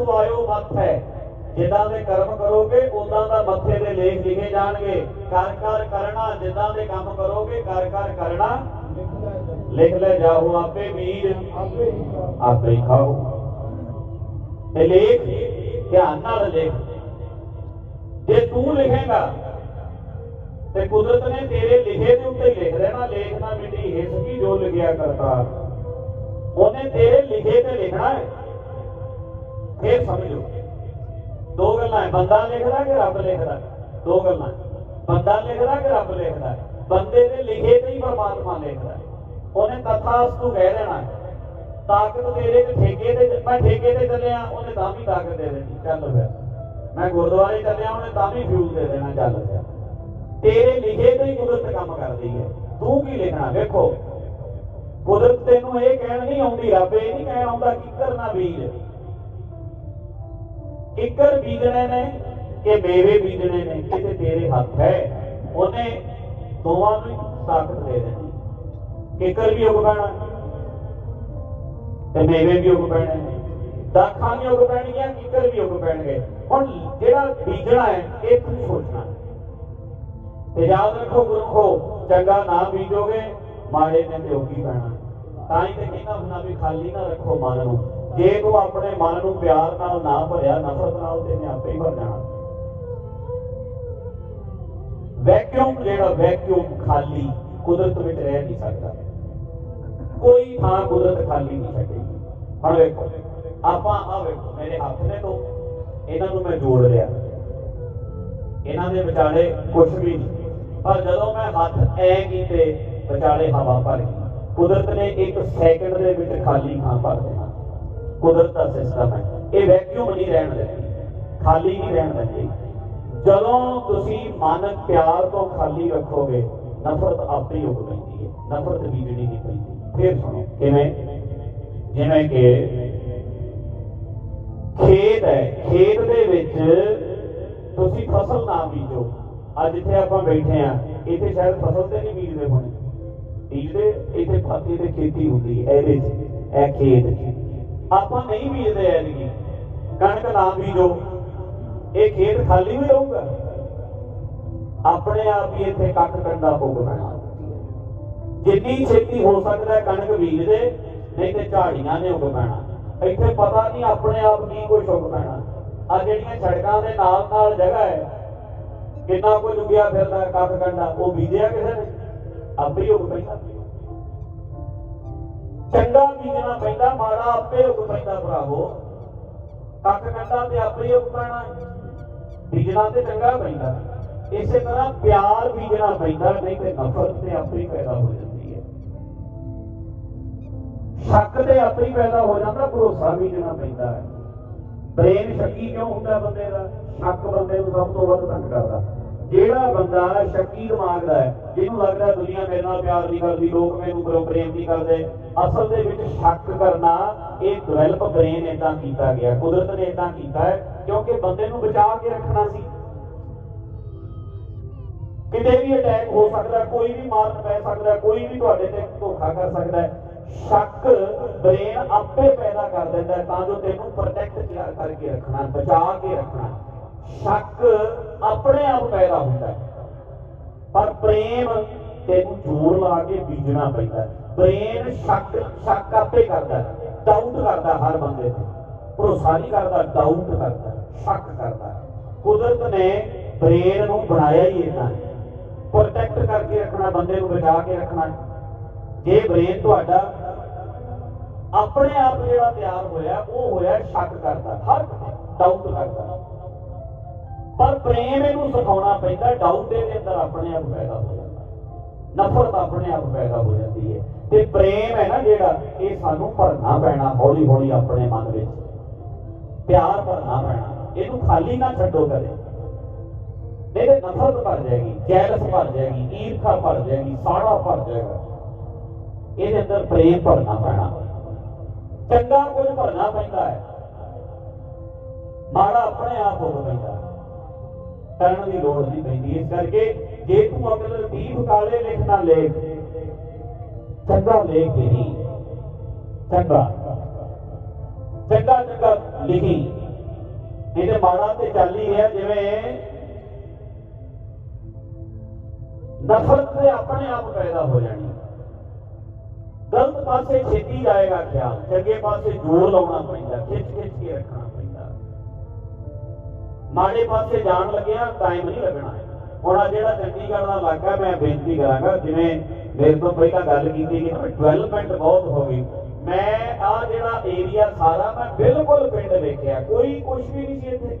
ਸੁਆਇਓ ਮੱਥ ਹੈ। ਜਿੱਦਾਂ ਦੇ ਕਰਮ ਕਰੋਗੇ ਉਦਾਂ ਦਾ ਮੱਥੇ ਦੇ ਲੇਖ ਲਿਖੇ ਜਾਣਗੇ। ਕਰ ਕਰ ਕਰਨਾ ਜਿੱਦਾਂ ਦੇ ਕੰਮ ਕਰੋਗੇ ਕਰ ਕਰ ਕਰਨਾ ਲਿਖ ਲੈ ਜਾਓ ਆਪੇ ਬੀਜ ਆਪੇ ਹੀ ਖਾਓ। ਇਹ ਲੇਖ ਧਿਆਨ ਨਾਲ ਲਿਖ। ਜੇ ਤੂੰ ਲਿਖੇਗਾ ਤੇ ਕੁਦਰਤ ਨੇ ਤੇਰੇ ਲਿਖੇ ਦੇ ਉੱਤੇ ਲਿਖ ਦੇਣਾ ਲੇਖ ਨਾ ਮਿਟੀ ਹਿਸ ਕੀ ਜੋ ਲਿਖਿਆ ਕਰਤਾ ਉਹਨੇ ਤੇਰੇ ਲਿਖੇ ਤੇ ਲਿਖਣਾ ਹੈ। ਫੇਰ ਸਮਝੋ। ਦੋ ਗੱਲਾਂ ਹੈ। ਬੰਦਾ ਲਿਖਦਾ ਕਿ ਰੱਬ ਲਿਖਦਾ ਦੋ ਗੱਲਾਂ ਬੰਦਾ ਲਿਖਦਾ ਕਿ ਰੱਬ ਲਿਖਦਾ ਬੰਦੇ ਦੇ ਲਿਖੇ ਤੇ ਪਰਮਾਤਮਾ ਲਿਖਦਾ ਉਹਨੇ ਤਥਾਸਤੂ ਕਹਿ ਦੇਣਾ ਤਾਕਤ ਤੇਰੇ ਤੇ ਠੇਕੇ ਤੇ ਮੈਂ ਠੇਕੇ ਤੇ ਚੱਲਿਆ, ਉਹਨੇ ਤਾਂ ਵੀ ਤਾਕਤ ਦੇ ਦੇਣੀ। ਚੱਲ ਫਿਰ। ਮੈਂ ਗੁਰਦੁਆਰੇ ਚੱਲਿਆ, ਉਹਨੇ ਤਾਂ ਵੀ ਫਿਊਜ਼ ਦੇ ਦੇਣਾ। ਚੱਲ ਫਿਰ। ਤੇਰੇ ਲਿਖੇ ਤੇ ਹੀ ਕੁਦਰਤ ਕੰਮ ਕਰਦੀ ਹੈ। ਤੂੰ ਕੀ ਲਿਖਣਾ? ਵੇਖੋ। ਕੁਦਰਤ ਤੈਨੂੰ ਇਹ ਕਹਿਣ ਨਹੀਂ ਆਉਂਦੀ, ਰੱਬ ਇਹ ਨਹੀਂ ਕਹਿਣ ਆਉਂਦਾ ਕੀ ਕਰਨਾ ਵੀਰ ਕਿੱਕਰ ਬੀਜਣੇ ਨੇ ਕਿ ਮੇਵੇ ਬੀਜਣੇ ਨੇ ਕਿਤੇ ਤੇਰੇ ਹੱਥ ਹੈ ਉਹਨੇ ਦੋਵਾਂ ਨੂੰ ਹੀ ਤਾਕਤ ਦੇ ਦੇਣੀ ਕਿੱਕਰ ਵੀ ਉਗ ਪੈਣਾ ਤੇ ਮੇਵੇ ਵੀ ਉਗ ਪੈਣੇ ਨੇ ਦਾਖਾਂ ਵੀ ਉਗ ਪੈਣਗੀਆਂ ਕਿੱਕਰ ਵੀ ਉਗ ਪੈਣਗੇ ਹੁਣ ਜਿਹੜਾ ਬੀਜਣਾ ਹੈ ਇਹ ਤੂੰ ਸੋਚਣਾ ਤੇ ਯਾਦ ਰੱਖੋ ਗੁਰਖੋ ਚੰਗਾ ਨਾ ਬੀਜੋਗੇ ਮਾੜੇ ਨੇ ਤੇ ਉਗੀ ਪੈਣਾ ਤਾਂ ਹੀ ਤੇ ਕਹਿੰਦਾ ਹੁੰਦਾ ਵੀ ਖਾਲੀ ਨਾ ਰੱਖੋ ਮਨ ਨੂੰ ਜੇ ਤੂੰ ਆਪਣੇ ਮਨ ਨੂੰ ਪਿਆਰ ਨਾਲ ਨਾ ਭਰਿਆ, ਨਫ਼ਰਤ ਨਾਲ ਤੇ ਆਪੇ ਹੀ ਭਰ ਜਾਣਾ। ਵੈਕਿਊਮ ਜਿਹੜਾ ਵੈਕਿਊਮ ਖਾਲੀ ਕੁਦਰਤ ਵਿੱਚ ਰਹਿ ਨਹੀਂ ਸਕਦਾ। ਕੋਈ ਥਾਂ ਕੁਦਰਤ ਖਾਲੀ ਨਹੀਂ ਛੱਡੇਗੀ। ਹੁਣ ਵੇਖੋ, ਆਪਾਂ ਆ ਵੇਖੋ, ਮੇਰੇ ਹੱਥ ਨੇ ਤੋਂ ਇਹਨਾਂ ਨੂੰ ਮੈਂ ਜੋੜ ਲਿਆ। ਇਹਨਾਂ ਦੇ ਵਿਚਾਲੇ ਕੁਝ ਵੀ ਨਹੀਂ। ਪਰ ਜਦੋਂ ਮੈਂ ਹੱਥ ਐ ਕੀਤੇ, ਵਿਚਾਲੇ ਹਵਾ ਭਰ ਗਈ। ਕੁਦਰਤ ਨੇ ਇੱਕ ਸੈਕਿੰਡ ਦੇ ਵਿੱਚ ਖਾਲੀ ਥਾਂ ਭਰ ਦੇਣਾ ਕੁਦਰਤ ਦਾ ਸਿਸਟਮ ਹੈ। ਇਹ ਵੈਕਿਊਮ ਨਹੀਂ ਰਹਿਣ ਦਿੰਦੀ। ਖਾਲੀ ਨਹੀਂ ਰਹਿਣ ਦਿੰਦੀ। ਜਦੋਂ ਤੁਸੀਂ ਮਨ ਪਿਆਰ ਤੋਂ ਖਾਲੀ ਰੱਖੋਗੇ, ਨਫ਼ਰਤ ਆਪੇ ਹੀ ਉੱਗ ਪੈਂਦੀ ਹੈ। ਨਫ਼ਰਤ ਬੀਜਣੀ ਨਹੀਂ ਪੈਂਦੀ। ਫਿਰ ਸੁਣੋ, ਕਿਵੇਂ? ਜਿਵੇਂ ਕਿ ਖੇਤ ਹੈ। ਖੇਤ ਦੇ ਵਿੱਚ ਤੁਸੀਂ ਫਸਲ ਨਾ ਬੀਜੋ। ਅੱਜ ਇੱਥੇ ਆਪਾਂ ਬੈਠੇ ਆ ਇੱਥੇ ਸ਼ਾਇਦ ਫਸਲ ਤੇ ਨਹੀਂ ਬੀਜਦੇ ਹੋਣੇ। ਬੀਜਦੇ, ਇੱਥੇ ਫਾਤੀ ਤੇ ਖੇਤੀ ਹੁੰਦੀ ਹੈ। ਇਹਦੇ 'ਚ, ਇਹ ਖੇਤ ਆਪਾਂ ਨਹੀਂ ਬੀਜਦੇ ਐਤਕੀ ਕਣਕ ਨਾ ਬੀਜੋ। ਇਹ ਖੇਤ ਖਾਲੀ ਵੀ ਰਹੂਗਾ। ਆਪਣੇ ਆਪ ਹੀ ਇੱਥੇ ਕੱਖ ਕੰਡਾ ਪੁੱਗ ਜਿੰਨੀ ਛੇਤੀ ਹੋ ਸਕਦਾ ਕਣਕ ਬੀਜਦੇ ਨਹੀਂ ਤੇ ਝਾੜੀਆਂ ਨੇ ਉੱਗ ਪੈਣਾ। ਇੱਥੇ ਪਤਾ ਨਹੀਂ ਆਪਣੇ ਆਪ ਕੀ ਕੁਝ ਉੱਗ ਪੈਣਾ। ਆ ਜਿਹੜੀਆਂ ਸੜਕਾਂ ਦੇ ਨਾਲ ਨਾਲ ਜਗ੍ਹਾ ਹੈ, ਕਿੰਨਾ ਕੁਝ ਉੱਗਿਆ ਫਿਰਦਾ ਕੱਖ ਕੰਡਾ ਉਹ ਬੀਜਿਆ ਕਿਸੇ ਨੇ? ਆਪੇ ਹੀ ਉੱਗ ਪੈਂਦਾ। ਚੰਗਾ ਬੀਜਣਾ ਪੈਂਦਾ ਮਾੜਾ ਆਪੇ ਉੱਗ ਪੈਂਦਾ ਭਰਾਵੋ। ਕੱਖ ਕੰਡਾ ਤੇ ਆਪੇ ਹੀ। ਉੱਗ ਪੈਣਾ ਬੀਜਣਾ ਤੇ ਚੰਗਾ ਪੈਂਦਾ ਇਸੇ ਤਰ੍ਹਾਂ ਪਿਆਰ ਬੀਜਣਾ ਪੈਂਦਾ ਨਹੀਂ ਤੇ ਨਫ਼ਰਤ ਤੇ ਆਪੇ ਹੀ ਪੈਦਾ ਹੋ ਜਾਂਦੀ ਹੈ। ਸ਼ੱਕ ਤੇ ਆਪੇ ਹੀ ਪੈਦਾ ਹੋ ਜਾਂਦਾ, ਭਰੋਸਾ ਬੀਜਣਾ ਪੈਂਦਾ ਹੈ। ਬ੍ਰੇਨ ਸ਼ੱਕੀ ਕਿਉਂ ਹੁੰਦਾ ਬੰਦੇ ਦਾ? ਸ਼ੱਕ ਬੰਦੇ ਨੂੰ ਸਭ ਤੋਂ ਵੱਧ ਤੰਗ ਕਰਦਾ। ਜਿਹੜਾ ਬੰਦਾ ਸ਼ੱਕੀ ਦਿਮਾਗ ਦਾ ਹੈ, ਜਿਹਨੂੰ ਲੱਗਦਾ ਦੁਨੀਆ ਮੇਰੇ ਨਾਲ ਪਿਆਰ ਨਹੀਂ ਕਰਦੀ, ਲੋਕ ਮੈਨੂੰ ਕਰੋ ਪ੍ਰੇਮ ਨਹੀਂ ਕਰਦੇ, ਅਸਲ ਦੇ ਵਿੱਚ ਸ਼ੱਕ ਕਰਨਾ, ਇਹ ਡਿਵੈਲਪ ਬ੍ਰੇਨ ਇਦਾਂ ਕੀਤਾ ਗਿਆ, ਕੁਦਰਤ ਨੇ ਇਦਾਂ ਕੀਤਾ ਹੈ, ਕਿਉਂਕਿ ਬੰਦੇ ਨੂੰ ਬਚਾ ਕੇ ਰੱਖਣਾ ਸੀ। ਕਿਤੇ ਵੀ ਅਟੈਕ ਹੋ ਸਕਦਾ ਕੋਈ ਵੀ ਮਾਰਨ ਪੈ ਸਕਦਾ ਕੋਈ ਵੀ ਤੁਹਾਡੇ ਤੇ ਧੋਖਾ ਕਰ ਸਕਦਾ ਹੈ, ਸ਼ੱਕ ਬ੍ਰੇਨ ਆਪੇ ਪੈਦਾ ਕਰ ਦਿੰਦਾ ਤਾਂ ਜੋ ਤੈਨੂੰ ਪ੍ਰੋਟੈਕਟ ਕਰਕੇ ਰੱਖਣਾ, ਬਚਾ ਕੇ ਰੱਖਣਾ। ਸ਼ੱਕ ਆਪਣੇ ਆਪ ਪੈਦਾ ਹੁੰਦਾ ਹੈ। ਪਰ ਪ੍ਰੇਮ ਤੈਨੂੰ ਜ਼ੋਰ ਲਾ ਕੇ ਬੀਜਣਾ ਪੈਂਦਾ ਹੈ। ਸ਼ੱਕ ਸ਼ੱਕ ਆਪੇ ਕਰਦਾ ਡਾਊਟ ਕਰਦਾ ਹਰ ਬੰਦੇ ਤੇ। ਭਰੋਸਾ ਨਹੀਂ ਕਰਦਾ ਡਾਊਟ ਕਰਦਾ ਸ਼ੱਕ ਕਰਦਾ ਕੁਦਰਤ ਨੇ ਬ੍ਰੇਨ ਨੂੰ ਬਣਾਇਆ ਹੀ ਇਦਾਂ ਪ੍ਰੋਟੈਕਟ ਕਰਕੇ ਰੱਖਣਾ, ਬੰਦੇ ਨੂੰ ਬਚਾ ਕੇ ਰੱਖਣਾ ਜੇ ਬ੍ਰੇਨ ਤੁਹਾਡਾ ਆਪਣੇ ਆਪ ਜਿਹੜਾ ਤਿਆਰ ਹੋਇਆ, ਉਹ ਹੋਇਆ ਸ਼ੱਕ ਕਰਦਾ, ਹਰ ਡਾਊਟ ਕਰਦਾ। ਪਰ ਪ੍ਰੇਮ ਇਹਨੂੰ ਸਿਖਾਉਣਾ ਪੈਂਦਾ ਡਾਊਟ ਇਹਦੇ ਅੰਦਰ ਆਪਣੇ ਆਪ ਪੈਦਾ ਹੋ ਜਾਂਦਾ। ਨਫ਼ਰਤ ਆਪਣੇ ਆਪ ਪੈਦਾ ਹੋ ਜਾਂਦੀ ਹੈ। ਤੇ ਪ੍ਰੇਮ ਹੈ ਨਾ ਜਿਹੜਾ, ਇਹ ਸਾਨੂੰ ਭਰਨਾ ਪੈਣਾ ਹੌਲੀ ਹੌਲੀ ਆਪਣੇ ਮਨ ਵਿੱਚ। ਪਿਆਰ ਭਰਨਾ ਪੈਣਾ। ਇਹਨੂੰ ਖਾਲੀ ਨਾ ਛੱਡੋ ਕਦੇ। ਨਹੀਂ ਤੇ ਨਫ਼ਰਤ ਭਰ ਜਾਏਗੀ ਜੈਲਸ ਭਰ ਜਾਏਗੀ, ਈਰਖਾ ਭਰ ਜਾਏਗੀ, ਸਾੜਾ ਭਰ ਜਾਏਗਾ। ਇਹਦੇ ਅੰਦਰ ਪ੍ਰੇਮ ਭਰਨਾ ਪੈਣਾ। ਚੰਗਾ ਕੁਝ ਭਰਨਾ ਪੈਂਦਾ ਹੈ। ਮਾੜਾ ਆਪਣੇ ਆਪ ਹੋ ਪੈਂਦਾ ਕਰਨ ਦੀ ਲੋੜ ਨਹੀਂ ਪੈਂਦੀ। ਇਸ ਕਰਕੇ ਜੇ ਤੂੰ ਅਕਲ ਦੀ ਕਾਲੇ ਲਿਖਣਾ ਲੇਖ ਚੰਗਾ ਲੇਖ ਨਹੀਂ ਚੰਗਾ। ਚੰਗਾ ਚੰਗਾ ਲਿਖੀ। ਇਹਦੇ ਮਾੜਾ ਤੇ ਚੱਲ ਹੀ ਜਿਵੇਂ ਨਫ਼ਰਤ ਤੇ ਆਪਣੇ ਆਪ ਪੈਦਾ ਹੋ ਜਾਣੀ। ਗਲਤ ਪਾਸੇ ਛੇਤੀ ਜਾਏਗਾ ਖਿਆਲ, ਚੰਗੇ ਪਾਸੇ ਜ਼ੋਰ ਲਾਉਣਾ ਪੈਂਦਾ ਖਿੱਚ ਖਿੱਚ ਕੇ ਰੱਖਣਾ ਮਾੜੇ ਪਾਸੇ ਜਾਣ ਲੱਗਿਆ ਟਾਈਮ ਨਹੀਂ ਲੱਗਣਾ। ਹੁਣ ਆ ਜਿਹੜਾ ਚੰਡੀਗੜ੍ਹ ਦਾ ਇਲਾਕਾ, ਮੈਂ ਬੇਨਤੀ ਕਰਾਂਗਾ, ਜਿਵੇਂ ਮੇਰੇ ਤੋਂ ਪਹਿਲਾਂ ਗੱਲ ਕੀਤੀ ਕਿ ਡਿਵੈਲਪਮੈਂਟ ਬਹੁਤ ਹੋ ਗਈ ਮੈਂ ਆ ਜਿਹੜਾ ਏਰੀਆ ਸਾਰਾ ਮੈਂ ਬਿਲਕੁਲ ਪਿੰਡ ਵੇਖਿਆ, ਕੋਈ ਕੁਝ ਵੀ ਨਹੀਂ ਸੀ ਇੱਥੇ।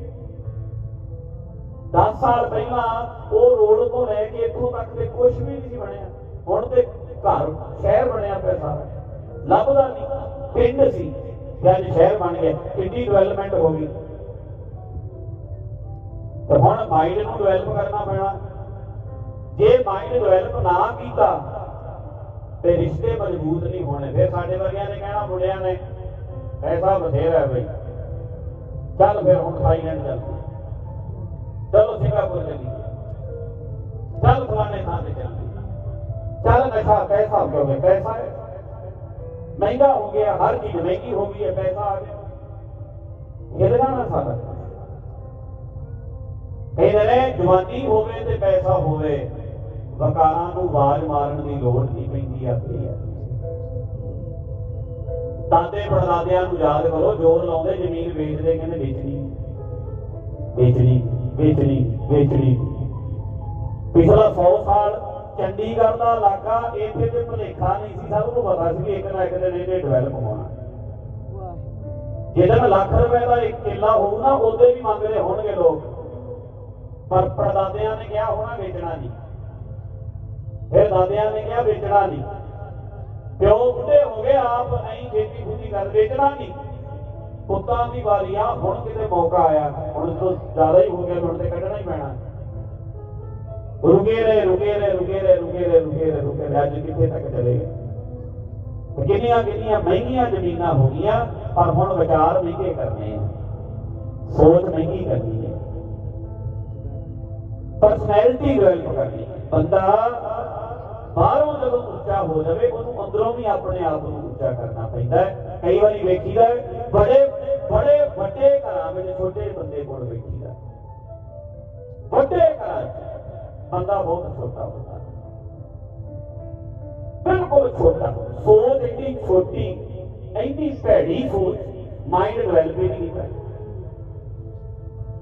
10 ਸਾਲ ਪਹਿਲਾਂ ਉਹ ਰੋਡ ਤੋਂ ਲੈ ਕੇ ਇੱਥੋਂ ਤੱਕ ਤੇ ਕੁਝ ਵੀ ਨਹੀਂ ਸੀ ਬਣਿਆ। ਹੁਣ ਤੇ ਘਰ, ਸ਼ਹਿਰ ਬਣਿਆ ਪਿਆ ਸਾਰਾ। ਲੱਭਦਾ ਨਹੀਂ। ਪਿੰਡ ਸੀ ਤੇ ਅੱਜ ਸ਼ਹਿਰ ਬਣ ਗਿਆ, ਕਿੰਨੀ ਡਿਵੈਲਪਮੈਂਟ ਹੋ ਗਈ। ਹੁਣ ਮਾਈਂਡ ਨੂੰ ਡਿਵੈਲਪ ਕਰਨਾ ਪੈਣਾ ਜੇ ਮਾਈਂਡ ਡਿਵੈਲਪ ਨਾ ਕੀਤਾ ਤੇ ਰਿਸ਼ਤੇ ਮਜ਼ਬੂਤ ਨਹੀਂ ਹੋਣੇ ਫਿਰ ਸਾਡੇ ਵਰਗਿਆਂ ਨੇ ਕਹਿਣਾ ਮੁੰਡਿਆਂ ਨੇ ਪੈਸਾ ਬਥੇਰਾ ਹੈ ਬਈ ਚੱਲ ਫਿਰ ਹੁਣ ਥਾਈਲੈਂਡ ਚੱਲਦੇ ਚਲੋ ਸਿੰਗਾਪੁਰ ਚੱਲੀਏ ਚੱਲ ਫਲਾਣੇ ਥਾਂ ਤੇ ਚੱਲੀਏ ਚੱਲ ਨਸ਼ਾ ਪੈਸਾ ਹੋ ਗਿਆ ਪੈਸਾ ਹੈ ਮਹਿੰਗਾ ਹੋ ਗਿਆ ਹਰ ਚੀਜ਼ ਮਹਿੰਗੀ ਹੋ ਗਈ ਹੈ ਪੈਸਾ ਆ ਗਿਆ ਹਿੱਲਣਾ ਨਾ ਸਾਰਾ ਕਹਿੰਦੇ ਨੇ ਜਵਾਨੀ ਹੋਵੇ ਤੇ ਪੈਸਾ ਹੋਵੇ। ਵਕਾਰਾਂ ਨੂੰ ਆਵਾਜ਼ ਮਾਰਨ ਦੀ ਲੋੜ ਨਹੀਂ ਪੈਂਦੀ ਆਪਣੀ। ਆ ਦਾਦੇ ਪੜਦਾਦਿਆਂ ਨੂੰ ਯਾਦ ਕਰੋ ਜੋਰ ਲਾਉਂਦੇ ਜ਼ਮੀਨ ਵੇਚਦੇ ਕਹਿੰਦੇ ਵੇਚਣੀ। ਵੇਚਣੀ ਵੇਚਣੀ ਵੇਚਣੀ। ਪਿਛਲਾ 100 ਸਾਲ ਚੰਡੀਗੜ੍ਹ ਦਾ ਇਲਾਕਾ ਇੱਥੇ ਤੇ ਭੁਲੇਖਾ ਨਹੀਂ ਸੀ ਸਭ ਨੂੰ ਪਤਾ ਸੀ ਕਿ ਇੱਕ ਨਾ ਇੱਕ ਦਿਨ ਇਹਨੇ ਡਿਵੈਲਪ ਹੋਣਾ ਜਦੋਂ ਲੱਖ ਰੁਪਏ ਦਾ ਇੱਕ ਕਿੱਲਾ ਹੋਊ ਨਾ ਉਹਦੇ ਵੀ ਮੰਗਦੇ ਹੋਣਗੇ ਲੋਕ। ਪਰ ਪੜਦਾਦਿਆਂ ਨੇ ਕਿਹਾ ਹੋਣਾ ਵੇਚਣਾ ਨਹੀਂ। ਫਿਰ ਦਾਦਿਆਂ ਨੇ ਕਿਹਾ ਵੇਚਣਾ ਨਹੀਂ। ਪਿਓ ਬੁੱਢੇ ਹੋ ਗਏ, ਆਪ ਨਹੀਂ ਖੇਤੀ ਖੂਤੀ ਕਰ ਵੇਚਣਾ ਨਹੀਂ। ਪੁੱਤਾਂ ਦੀ ਵਾਰੀ ਹੁਣ ਕਿਤੇ ਮੌਕਾ ਆਇਆ। ਹੁਣ ਤੋਂ ਜ਼ਿਆਦਾ ਹੀ ਹੋ ਗਿਆ ਹੁਣ ਤੇ ਕੱਢਣਾ ਹੀ ਪੈਣਾ। ਰੁਕੇ ਰਹੇ ਰੁਕੇ ਰਹੇ ਰੁਕੇ ਰਹੇ ਰੁਕੇ ਰਹੇ ਰੁਕੇ ਰਹੇ ਰੁਕੇ ਰਹੇ। ਅੱਜ ਕਿੱਥੇ ਤੱਕ ਚਲੇ ਗਏ? ਕਿੰਨੀਆਂ ਕਿੰਨੀਆਂ ਮਹਿੰਗੀਆਂ ਜ਼ਮੀਨਾਂ ਹੋ ਗਈਆਂ, ਪਰ ਹੁਣ ਵਿਚਾਰ ਮਹਿੰਗੇ ਕਰਨੇ। ਸੋਚ ਮਹਿੰਗੀ ਕਰਨੀ। ਪਰਸਨੈਲਿਟੀ ਡਿਵੈਲਪ ਕਰਨੀ ਹੈ। ਬੰਦਾ ਬਾਹਰੋਂ ਜਦੋਂ ਉੱਚਾ ਹੋ ਜਾਵੇ ਉਹਨੂੰ ਅੰਦਰੋਂ ਵੀ ਆਪਣੇ ਆਪ ਨੂੰ ਉੱਚਾ ਕਰਨਾ ਪੈਂਦਾ ਹੈ ਕਈ ਵਾਰੀ ਵੇਖੀਦਾ ਹੈ, ਬੜੇ ਬੜੇ ਵੱਡੇ ਘਰਾਂ ਵਿੱਚ ਛੋਟੇ ਬੰਦੇ ਕੋਲ ਵੇਖੀਦਾ ਵੱਡੇ ਘਰਾਂ 'ਚ ਬੰਦਾ ਬਹੁਤ ਛੋਟਾ ਹੁੰਦਾ ਹੈ ਬਿਲਕੁਲ ਛੋਟਾ ਸੋਚ ਇੰਨੀ ਛੋਟੀ ਇੰਨੀ ਭੈੜੀ ਸੋਚ ਮਾਈਂਡ ਡਿਵੈਲਪ ਹੀ ਨਹੀਂ ਕਰਦਾ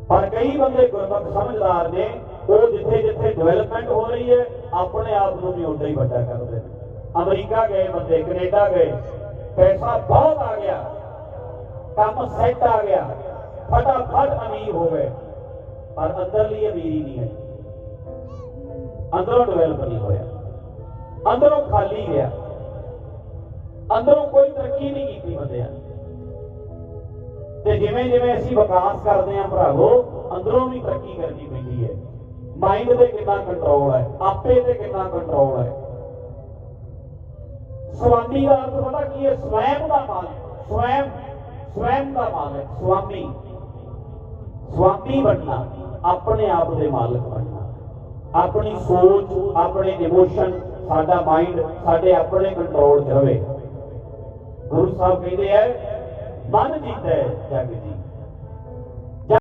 ਪਰ ਕਈ ਬੰਦੇ ਗੁਰਮੁਖ ਸਮਝਦਾਰ ਨੇ ਉਹ ਜਿੱਥੇ ਜਿੱਥੇ ਡਿਵੈਲਪਮੈਂਟ ਹੋ ਰਹੀ ਹੈ, ਆਪਣੇ ਆਪ ਨੂੰ ਵੀ ਉਡਾ ਹੀ ਵੱਡਾ ਕਰਦੇ ਨੇ। ਅਮਰੀਕਾ ਗਏ, ਬੰਦੇ ਕੈਨੇਡਾ ਗਏ, ਪੈਸਾ ਬਹੁਤ ਆ ਗਿਆ। ਕੰਮ ਸੈੱਟ ਆ ਗਿਆ। ਫਟਾਫਟ ਅਮੀਰ ਹੋ ਗਏ। ਪਰ ਅੰਦਰਲੀ ਅਮੀਰੀ ਨਹੀਂ ਆਈ ਅੰਦਰੋਂ ਡਿਵੈਲਪ ਨਹੀਂ ਹੋਇਆ। ਅੰਦਰੋਂ ਖਾਲੀ ਗਿਆ। ਅੰਦਰੋਂ ਕੋਈ ਤਰੱਕੀ ਨਹੀਂ ਕੀਤੀ ਬੰਦਿਆਂ ਨੇ। ਤੇ ਜਿਵੇਂ ਜਿਵੇਂ ਅਸੀਂ ਵਿਕਾਸ ਕਰਦੇ ਆਂ ਭਰਾਵੋ, ਅੰਦਰੋਂ ਵੀ ਤਰੱਕੀ ਕਰਨੀ ਪੈਂਦੀ ਹੈ। ਮਾਈਂਡ ਤੇ ਕਿੰਨਾ ਕੰਟਰੋਲ ਹੈ? ਆਪੇ ਤੇ ਕਿੰਨਾ ਕੰਟਰੋਲ ਹੈ? ਸਵਾਮੀ ਦਾ ਅਰਥ ਪਤਾ ਕੀ ਹੈ? ਸਵੈਮ ਦਾ ਮਾਲਕ। ਸਵੈਮ ਸਵੈਮ ਦਾ ਮਾਲਕ। ਸਵਾਮੀ। ਸਵਾਮੀ ਬਣਨਾ, ਆਪਣੇ ਆਪ ਦੇ ਮਾਲਕ ਬਣਨਾ। ਆਪਣੀ ਸੋਚ, ਆਪਣੇ ਇਮੋਸ਼ਨ ਸਾਡਾ ਮਾਈਂਡ ਸਾਡੇ ਆਪਣੇ ਕੰਟਰੋਲ 'ਚ ਰਵੇ। ਗੁਰੂ ਸਾਹਿਬ ਕਹਿੰਦੇ ਆ, ਮਨ ਜੀਤੈ ਜਗ ਜੀ